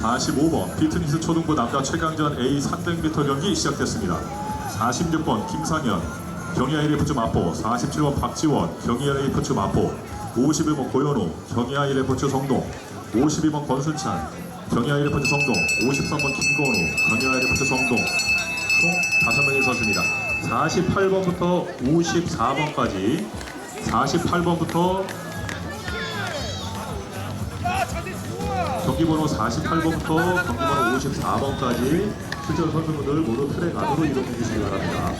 45번 피트니스 초등부 남자 최강전 A 300m 경기 시작됐습니다. 46번 김상현 경희아 LF주 마포 47번 박지원 경희아 LF주 마포 51번 고현우 경희아 LF주 성동 52번 권순찬 경희아 LF주 성동 53번 김건우 경희아 LF주 성동 총 5명의 선수입니다. 48번부터 54번까지 48번부터 경기번호 48번부터 경기번호 54번까지 출전 선수분들 모두 트랙 안으로 이동해 주시기 바랍니다.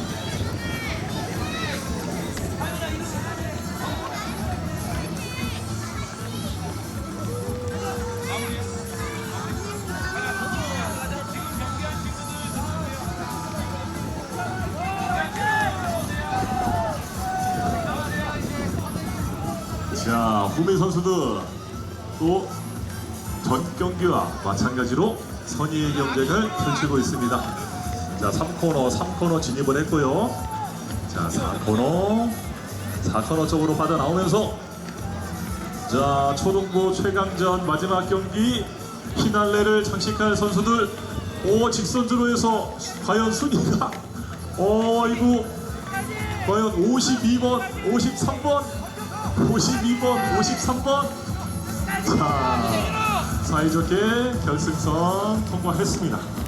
자, 후배 선수들 또 전 경기와 마찬가지로 선의의 경쟁을 펼치고 있습니다. 자, 3코너, 3코너 진입을 했고요. 자, 4코너, 4코너 쪽으로 빠져나오면서 자, 초등부 최강전 마지막 경기 피날레를 장식할 선수들 오, 직선주로 해서 과연 순위가? 어, 이거 과연 52번, 53번, 52번, 53번? 자, 사이좋게 결승선 통과했습니다.